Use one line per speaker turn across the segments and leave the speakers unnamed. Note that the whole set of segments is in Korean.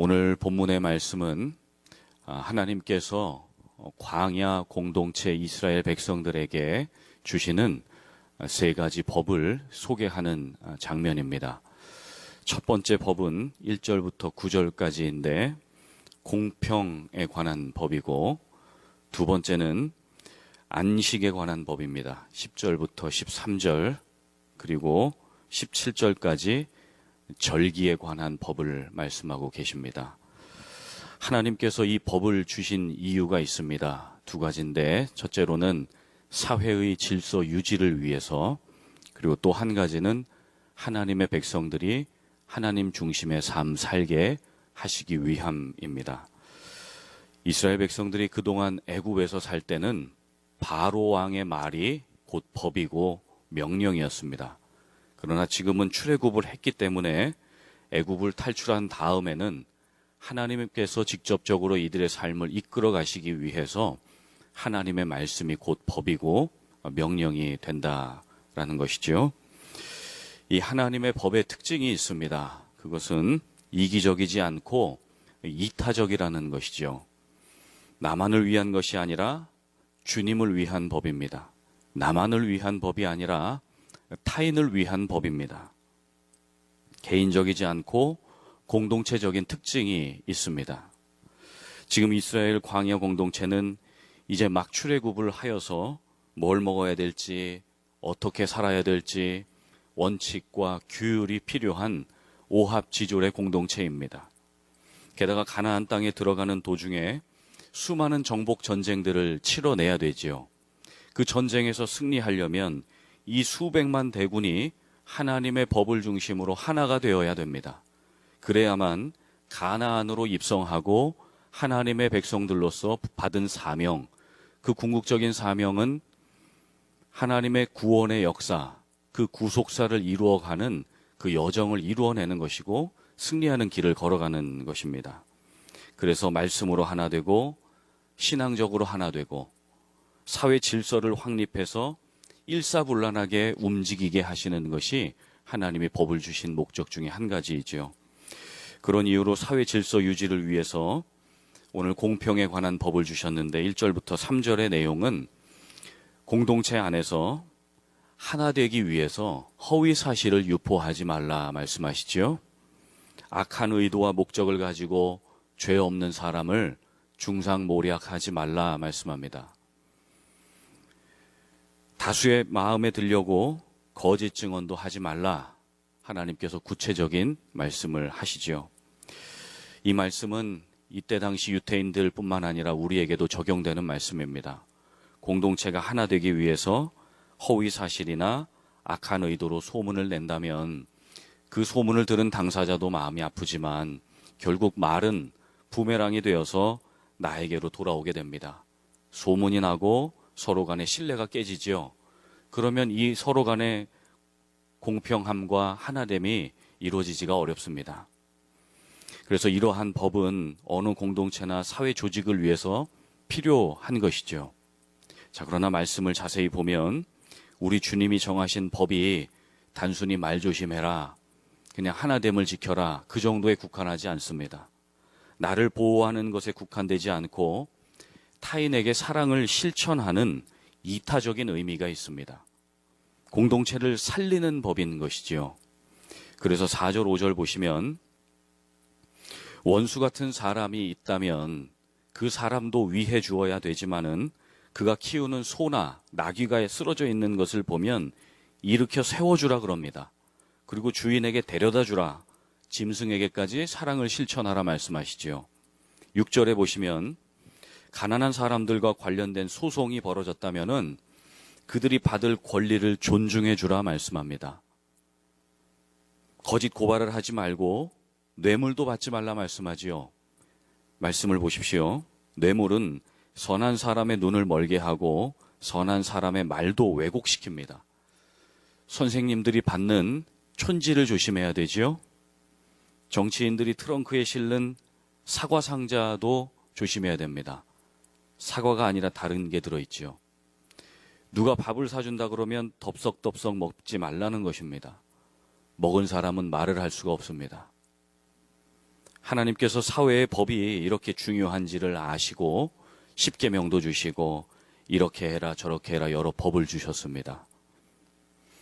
오늘 본문의 말씀은 아, 하나님께서 광야 공동체 이스라엘 백성들에게 주시는 세 가지 법을 소개하는 아, 장면입니다. 첫 번째 법은 1절부터 9절까지인데 공평에 관한 법이고 두 번째는 안식에 관한 법입니다. 10절부터 13절 그리고 17절까지 절기에 관한 법을 말씀하고 계십니다. 하나님께서 이 법을 주신 이유가 있습니다. 두 가지인데 첫째로는 사회의 질서 유지를 위해서 그리고 또 한 가지는 하나님의 백성들이 하나님 중심의 삶 살게 하시기 위함입니다. 이스라엘 백성들이 그동안 애굽에서 살 때는 바로 왕의 말이 곧 법이고 명령이었습니다. 그러나 지금은 출애굽을 했기 때문에 애굽을 탈출한 다음에는 하나님께서 직접적으로 이들의 삶을 이끌어 가시기 위해서 하나님의 말씀이 곧 법이고 명령이 된다라는 것이죠. 이 하나님의 법의 특징이 있습니다. 그것은 이기적이지 않고 이타적이라는 것이죠. 나만을 위한 것이 아니라 주님을 위한 법입니다. 나만을 위한 법이 아니라 타인을 위한 법입니다. 개인적이지 않고 공동체적인 특징이 있습니다. 지금 이스라엘 광야 공동체는 이제 막 출애굽을 하여서 뭘 먹어야 될지 어떻게 살아야 될지 원칙과 규율이 필요한 오합지졸의 공동체입니다. 게다가 가나안 땅에 들어가는 도중에 수많은 정복 전쟁들을 치러내야 되지요. 그 전쟁에서 승리하려면 이 수백만 대군이 하나님의 법을 중심으로 하나가 되어야 됩니다. 그래야만 가나안으로 입성하고 하나님의 백성들로서 받은 사명, 그 궁극적인 사명은 하나님의 구원의 역사, 그 구속사를 이루어가는 그 여정을 이루어내는 것이고 승리하는 길을 걸어가는 것입니다. 그래서 말씀으로 하나 되고 신앙적으로 하나 되고 사회 질서를 확립해서 일사불란하게 움직이게 하시는 것이 하나님이 법을 주신 목적 중에 한 가지이지요. 그런 이유로 사회 질서 유지를 위해서 오늘 공평에 관한 법을 주셨는데 1절부터 3절의 내용은 공동체 안에서 하나 되기 위해서 허위 사실을 유포하지 말라 말씀하시지요. 악한 의도와 목적을 가지고 죄 없는 사람을 중상모략하지 말라 말씀합니다. 다수의 마음에 들려고 거짓 증언도 하지 말라 하나님께서 구체적인 말씀을 하시지요. 이 말씀은 이때 당시 유태인들뿐만 아니라 우리에게도 적용되는 말씀입니다. 공동체가 하나 되기 위해서 허위 사실이나 악한 의도로 소문을 낸다면 그 소문을 들은 당사자도 마음이 아프지만 결국 말은 부메랑이 되어서 나에게로 돌아오게 됩니다. 소문이 나고 서로 간의 신뢰가 깨지지요. 그러면 이 서로 간의 공평함과 하나됨이 이루어지지가 어렵습니다. 그래서 이러한 법은 어느 공동체나 사회 조직을 위해서 필요한 것이죠. 자, 그러나 말씀을 자세히 보면 우리 주님이 정하신 법이 단순히 말 조심해라, 그냥 하나됨을 지켜라, 그 정도에 국한하지 않습니다. 나를 보호하는 것에 국한되지 않고 타인에게 사랑을 실천하는 이타적인 의미가 있습니다. 공동체를 살리는 법인 것이지요. 그래서 4절, 5절 보시면 원수 같은 사람이 있다면 그 사람도 위해 주어야 되지만은 그가 키우는 소나 나귀가 쓰러져 있는 것을 보면 일으켜 세워주라 그럽니다. 그리고 주인에게 데려다 주라. 짐승에게까지 사랑을 실천하라 말씀하시지요. 6절에 보시면 가난한 사람들과 관련된 소송이 벌어졌다면은 그들이 받을 권리를 존중해 주라 말씀합니다. 거짓 고발을 하지 말고 뇌물도 받지 말라 말씀하지요. 말씀을 보십시오. 뇌물은 선한 사람의 눈을 멀게 하고 선한 사람의 말도 왜곡시킵니다. 선생님들이 받는 촌지를 조심해야 되지요. 정치인들이 트렁크에 실는 사과 상자도 조심해야 됩니다. 사과가 아니라 다른 게 들어있지요. 누가 밥을 사준다 그러면 덥석덥석 먹지 말라는 것입니다. 먹은 사람은 말을 할 수가 없습니다. 하나님께서 사회의 법이 이렇게 중요한지를 아시고 십계명도 주시고 이렇게 해라 저렇게 해라 여러 법을 주셨습니다.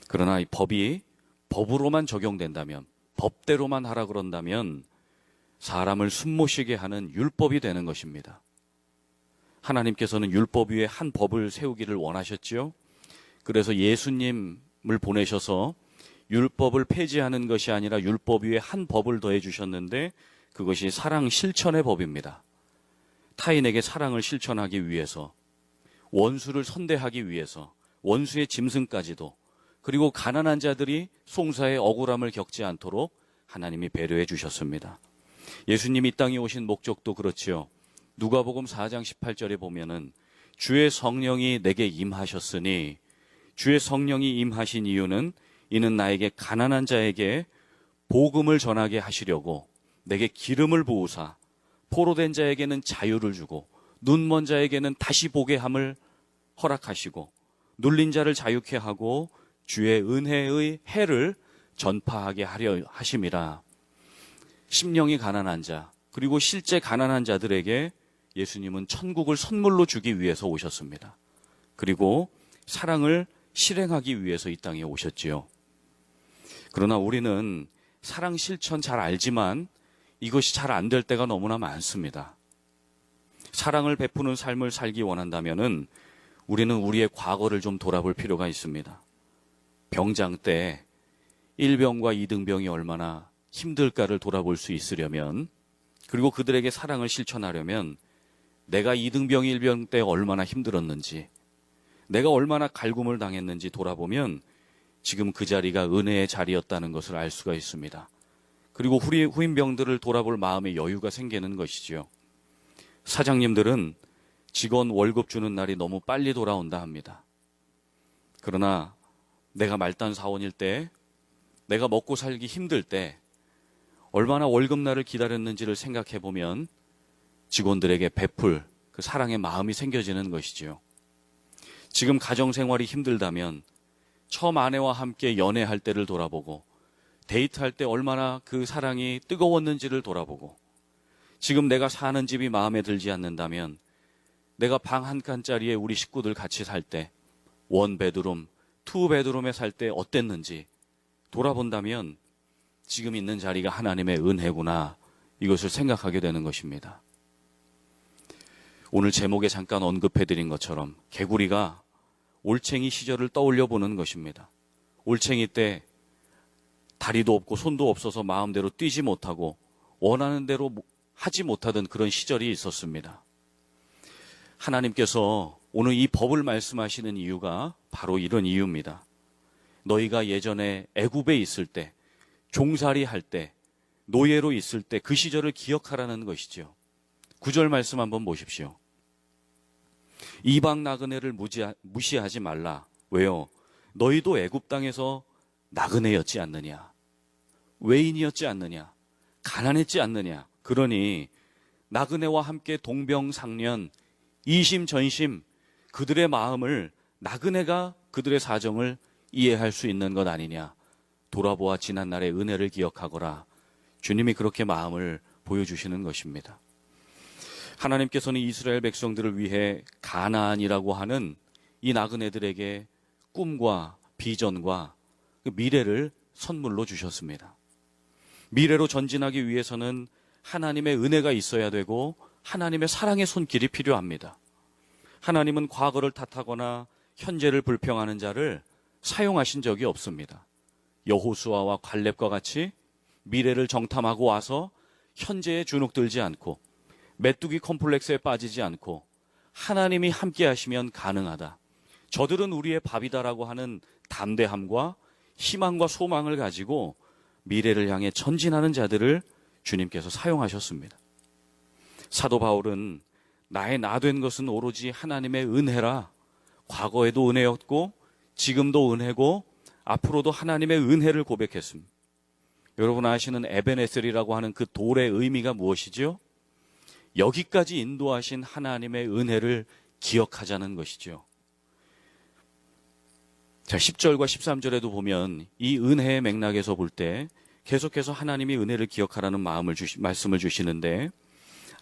그러나 이 법이 법으로만 적용된다면 법대로만 하라 그런다면 사람을 숨모시게 하는 율법이 되는 것입니다. 하나님께서는 율법 위에 한 법을 세우기를 원하셨지요. 그래서 예수님을 보내셔서 율법을 폐지하는 것이 아니라 율법 위에 한 법을 더해 주셨는데 그것이 사랑 실천의 법입니다. 타인에게 사랑을 실천하기 위해서 원수를 선대하기 위해서 원수의 짐승까지도 그리고 가난한 자들이 송사의 억울함을 겪지 않도록 하나님이 배려해 주셨습니다. 예수님이 이 땅에 오신 목적도 그렇지요. 누가복음 4장 18절에 보면은 주의 성령이 내게 임하셨으니 주의 성령이 임하신 이유는 이는 나에게 가난한 자에게 복음을 전하게 하시려고 내게 기름을 부으사 포로된 자에게는 자유를 주고 눈먼 자에게는 다시 보게 함을 허락하시고 눌린 자를 자유케 하고 주의 은혜의 해를 전파하게 하려 하심이라. 심령이 가난한 자, 그리고 실제 가난한 자들에게 예수님은 천국을 선물로 주기 위해서 오셨습니다. 그리고 사랑을 실행하기 위해서 이 땅에 오셨지요. 그러나 우리는 사랑 실천 잘 알지만 이것이 잘 안 될 때가 너무나 많습니다. 사랑을 베푸는 삶을 살기 원한다면은 우리는 우리의 과거를 좀 돌아볼 필요가 있습니다. 병장 때 1병과 2등병이 얼마나 힘들까를 돌아볼 수 있으려면 그리고 그들에게 사랑을 실천하려면 내가 2등병 1병 때 얼마나 힘들었는지 내가 얼마나 갈굼을 당했는지 돌아보면 지금 그 자리가 은혜의 자리였다는 것을 알 수가 있습니다. 그리고 후임병들을 돌아볼 마음의 여유가 생기는 것이지요. 사장님들은 직원 월급 주는 날이 너무 빨리 돌아온다 합니다. 그러나 내가 말단 사원일 때, 내가 먹고 살기 힘들 때, 얼마나 월급날을 기다렸는지를 생각해 보면 직원들에게 베풀 그 사랑의 마음이 생겨지는 것이지요. 지금 가정 생활이 힘들다면 처음 아내와 함께 연애할 때를 돌아보고 데이트할 때 얼마나 그 사랑이 뜨거웠는지를 돌아보고 지금 내가 사는 집이 마음에 들지 않는다면 내가 방 한 칸짜리에 우리 식구들 같이 살 때 원 베드룸, 투 베드룸에 살 때 어땠는지 돌아본다면 지금 있는 자리가 하나님의 은혜구나 이것을 생각하게 되는 것입니다. 오늘 제목에 잠깐 언급해 드린 것처럼 개구리가 올챙이 시절을 떠올려 보는 것입니다. 올챙이 때 다리도 없고 손도 없어서 마음대로 뛰지 못하고 원하는 대로 하지 못하던 그런 시절이 있었습니다. 하나님께서 오늘 이 법을 말씀하시는 이유가 바로 이런 이유입니다. 너희가 예전에 애굽에 있을 때, 종살이 할 때, 노예로 있을 때 그 시절을 기억하라는 것이지요. 구절 말씀 한번 보십시오. 이방 나그네를 무시하지 말라. 왜요? 너희도 애굽 땅에서 나그네였지 않느냐? 외인이었지 않느냐? 가난했지 않느냐? 그러니 나그네와 함께 동병상련, 이심전심 그들의 마음을 나그네가 그들의 사정을 이해할 수 있는 것 아니냐? 돌아보아 지난 날의 은혜를 기억하거라. 주님이 그렇게 마음을 보여주시는 것입니다. 하나님께서는 이스라엘 백성들을 위해 가나안이라고 하는 이 나그네들에게 꿈과 비전과 그 미래를 선물로 주셨습니다. 미래로 전진하기 위해서는 하나님의 은혜가 있어야 되고 하나님의 사랑의 손길이 필요합니다. 하나님은 과거를 탓하거나 현재를 불평하는 자를 사용하신 적이 없습니다. 여호수아와 관렙과 같이 미래를 정탐하고 와서 현재에 주눅들지 않고 메뚜기 컴플렉스에 빠지지 않고 하나님이 함께 하시면 가능하다. 저들은 우리의 밥이다라고 하는 담대함과 희망과 소망을 가지고 미래를 향해 전진하는 자들을 주님께서 사용하셨습니다. 사도 바울은 나의 나 된 것은 오로지 하나님의 은혜라 과거에도 은혜였고 지금도 은혜고 앞으로도 하나님의 은혜를 고백했습니다. 여러분 아시는 에베네셀이라고 하는 그 돌의 의미가 무엇이지요? 여기까지 인도하신 하나님의 은혜를 기억하자는 것이죠. 자, 10절과 13절에도 보면 이 은혜의 맥락에서 볼 때 계속해서 하나님이 은혜를 기억하라는 마음을 주시, 말씀을 주시는데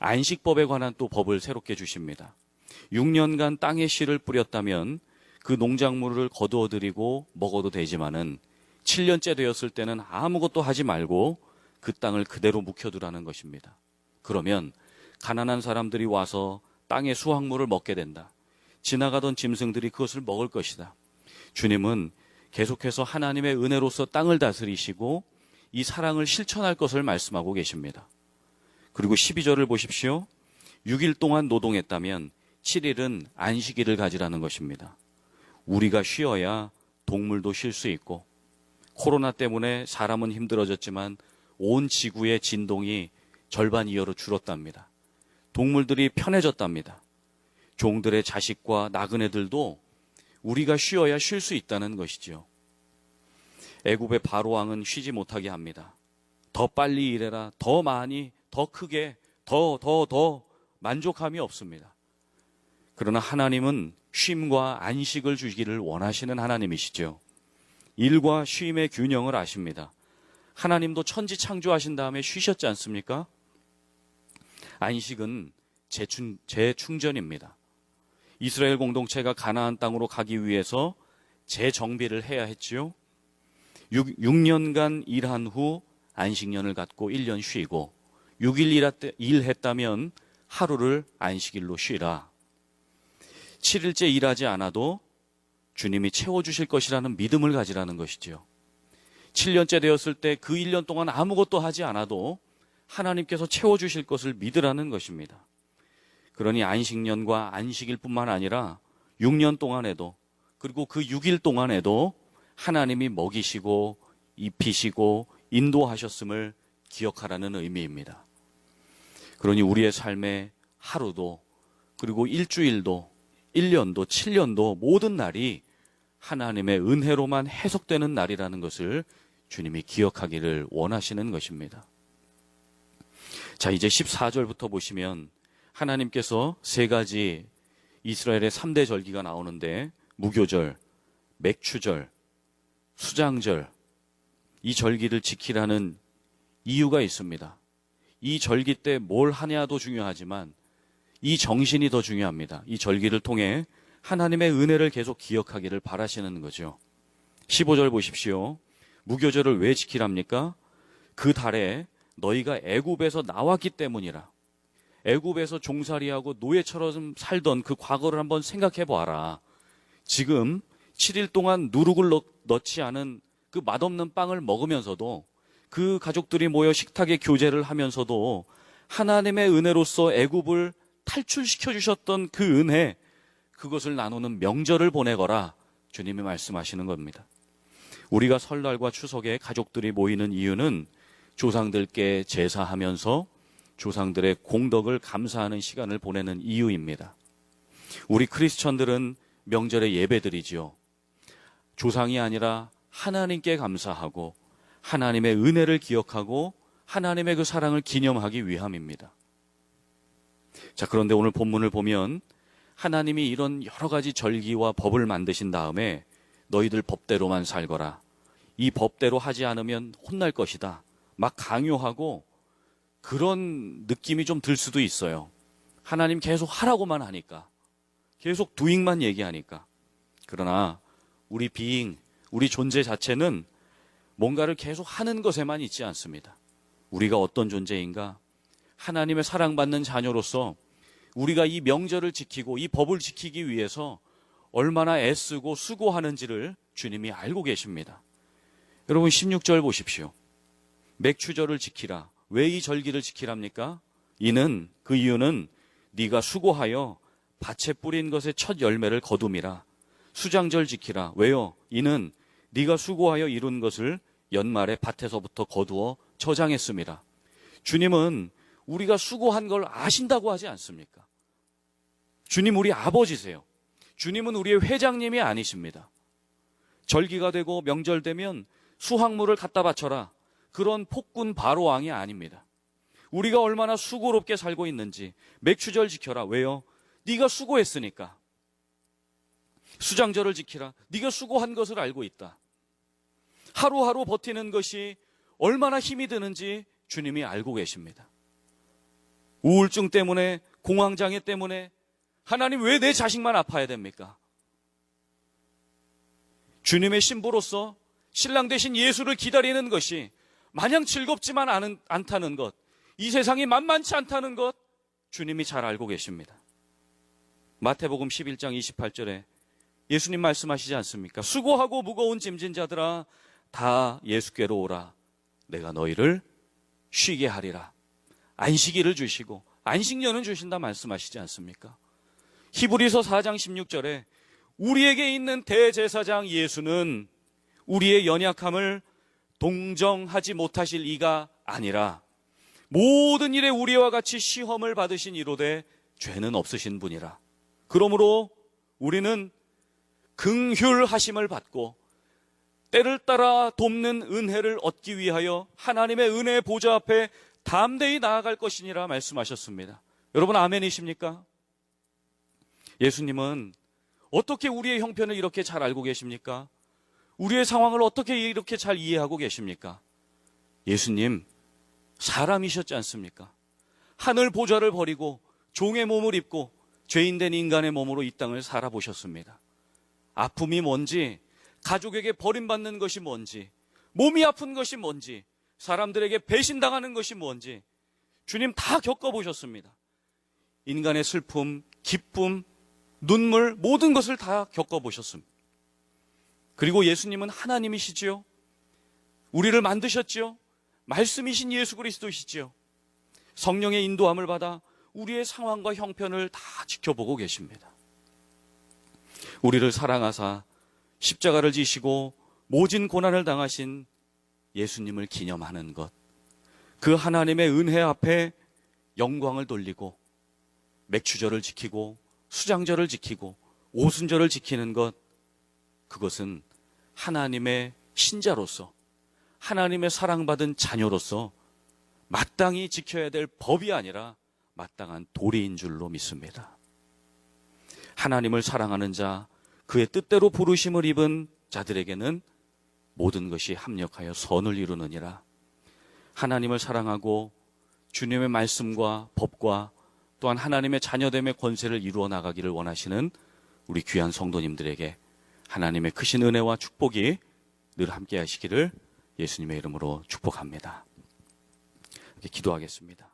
안식법에 관한 또 법을 새롭게 주십니다. 6년간 땅에 씨를 뿌렸다면 그 농작물을 거두어 들이고 먹어도 되지만은 7년째 되었을 때는 아무것도 하지 말고 그 땅을 그대로 묵혀두라는 것입니다. 그러면 가난한 사람들이 와서 땅의 수확물을 먹게 된다. 지나가던 짐승들이 그것을 먹을 것이다. 주님은 계속해서 하나님의 은혜로서 땅을 다스리시고 이 사랑을 실천할 것을 말씀하고 계십니다. 그리고 12절을 보십시오. 6일 동안 노동했다면 7일은 안식일을 가지라는 것입니다. 우리가 쉬어야 동물도 쉴 수 있고 코로나 때문에 사람은 힘들어졌지만 온 지구의 진동이 절반 이하로 줄었답니다. 동물들이 편해졌답니다. 종들의 자식과 나그네들도 우리가 쉬어야 쉴 수 있다는 것이지요. 애굽의 바로 왕은 쉬지 못하게 합니다. 더 빨리 일해라, 더 많이, 더 크게, 더, 더, 더 만족함이 없습니다. 그러나 하나님은 쉼과 안식을 주기를 원하시는 하나님이시죠. 일과 쉼의 균형을 아십니다. 하나님도 천지 창조하신 다음에 쉬셨지 않습니까? 안식은 재충, 재충전입니다. 이스라엘 공동체가 가나안 땅으로 가기 위해서 재정비를 해야 했지요. 6, 6년간 일한 후 안식년을 갖고 1년 쉬고 6일 일했다면 하루를 안식일로 쉬라. 7일째 일하지 않아도 주님이 채워주실 것이라는 믿음을 가지라는 것이지요. 7년째 되었을 때 그 1년 동안 아무것도 하지 않아도 하나님께서 채워주실 것을 믿으라는 것입니다. 그러니 안식년과 안식일 뿐만 아니라 6년 동안에도 그리고 그 6일 동안에도 하나님이 먹이시고 입히시고 인도하셨음을 기억하라는 의미입니다. 그러니 우리의 삶의 하루도 그리고 일주일도 1년도 7년도 모든 날이 하나님의 은혜로만 해석되는 날이라는 것을 주님이 기억하기를 원하시는 것입니다. 자, 이제 14절부터 보시면 하나님께서 세 가지 이스라엘의 3대 절기가 나오는데 무교절, 맥추절, 수장절 이 절기를 지키라는 이유가 있습니다. 이 절기 때 뭘 하냐도 중요하지만 이 정신이 더 중요합니다. 이 절기를 통해 하나님의 은혜를 계속 기억하기를 바라시는 거죠. 15절 보십시오. 무교절을 왜 지키랍니까? 그 달에 너희가 애굽에서 나왔기 때문이라. 애굽에서 종살이하고 노예처럼 살던 그 과거를 한번 생각해 보아라. 지금 7일 동안 누룩을 넣지 않은 그 맛없는 빵을 먹으면서도 그 가족들이 모여 식탁에 교제를 하면서도 하나님의 은혜로서 애굽을 탈출시켜 주셨던 그 은혜 그것을 나누는 명절을 보내거라 주님이 말씀하시는 겁니다. 우리가 설날과 추석에 가족들이 모이는 이유는 조상들께 제사하면서 조상들의 공덕을 감사하는 시간을 보내는 이유입니다. 우리 크리스천들은 명절에 예배드리지요. 조상이 아니라 하나님께 감사하고 하나님의 은혜를 기억하고 하나님의 그 사랑을 기념하기 위함입니다. 자, 그런데 오늘 본문을 보면 하나님이 이런 여러 가지 절기와 법을 만드신 다음에 너희들 법대로만 살거라. 이 법대로 하지 않으면 혼날 것이다. 막 강요하고 그런 느낌이 좀 들 수도 있어요. 하나님 계속 하라고만 하니까. 계속 두잉만 얘기하니까. 그러나 우리 비잉, 우리 존재 자체는 뭔가를 계속 하는 것에만 있지 않습니다. 우리가 어떤 존재인가? 하나님의 사랑받는 자녀로서 우리가 이 명절을 지키고 이 법을 지키기 위해서 얼마나 애쓰고 수고하는지를 주님이 알고 계십니다. 여러분 16절 보십시오. 맥추절을 지키라. 왜 이 절기를 지키랍니까? 이는 그 이유는 네가 수고하여 밭에 뿌린 것의 첫 열매를 거둠이라. 수장절 지키라. 왜요? 이는 네가 수고하여 이룬 것을 연말에 밭에서부터 거두어 저장했습니다. 주님은 우리가 수고한 걸 아신다고 하지 않습니까? 주님 우리 아버지세요. 주님은 우리의 회장님이 아니십니다. 절기가 되고 명절 되면 수확물을 갖다 바쳐라. 그런 폭군 바로 왕이 아닙니다. 우리가 얼마나 수고롭게 살고 있는지 맥추절 지켜라. 왜요? 네가 수고했으니까. 수장절을 지키라. 네가 수고한 것을 알고 있다. 하루하루 버티는 것이 얼마나 힘이 드는지 주님이 알고 계십니다. 우울증 때문에, 공황장애 때문에, 하나님 왜 내 자식만 아파야 됩니까? 주님의 신부로서 신랑 대신 예수를 기다리는 것이 마냥 즐겁지만 않은, 않다는 것, 이 세상이 만만치 않다는 것, 주님이 잘 알고 계십니다. 마태복음 11장 28절에 예수님 말씀하시지 않습니까? 수고하고 무거운 짐진 자들아, 다 예수께로 오라. 내가 너희를 쉬게 하리라. 안식일을 주시고, 안식년은 주신다 말씀하시지 않습니까? 히브리서 4장 16절에 우리에게 있는 대제사장 예수는 우리의 연약함을 동정하지 못하실 이가 아니라 모든 일에 우리와 같이 시험을 받으신 이로되 죄는 없으신 분이라. 그러므로 우리는 긍휼하심을 받고 때를 따라 돕는 은혜를 얻기 위하여 하나님의 은혜 보좌 앞에 담대히 나아갈 것이니라 말씀하셨습니다. 여러분 아멘이십니까? 예수님은 어떻게 우리의 형편을 이렇게 잘 알고 계십니까? 우리의 상황을 어떻게 이렇게 잘 이해하고 계십니까? 예수님, 사람이셨지 않습니까? 하늘 보좌를 버리고 종의 몸을 입고 죄인된 인간의 몸으로 이 땅을 살아보셨습니다. 아픔이 뭔지, 가족에게 버림받는 것이 뭔지, 몸이 아픈 것이 뭔지, 사람들에게 배신당하는 것이 뭔지, 주님 다 겪어보셨습니다. 인간의 슬픔, 기쁨, 눈물, 모든 것을 다 겪어보셨습니다. 그리고 예수님은 하나님이시지요. 우리를 만드셨지요. 말씀이신 예수 그리스도시지요. 성령의 인도함을 받아 우리의 상황과 형편을 다 지켜보고 계십니다. 우리를 사랑하사 십자가를 지시고 모진 고난을 당하신 예수님을 기념하는 것. 그 하나님의 은혜 앞에 영광을 돌리고 맥추절을 지키고 수장절을 지키고 오순절을 지키는 것. 그것은 하나님의 신자로서 하나님의 사랑받은 자녀로서 마땅히 지켜야 될 법이 아니라 마땅한 도리인 줄로 믿습니다. 하나님을 사랑하는 자, 그의 뜻대로 부르심을 입은 자들에게는 모든 것이 합력하여 선을 이루느니라. 하나님을 사랑하고 주님의 말씀과 법과 또한 하나님의 자녀됨의 권세를 이루어 나가기를 원하시는 우리 귀한 성도님들에게 하나님의 크신 은혜와 축복이 늘 함께 하시기를 예수님의 이름으로 축복합니다. 기도하겠습니다.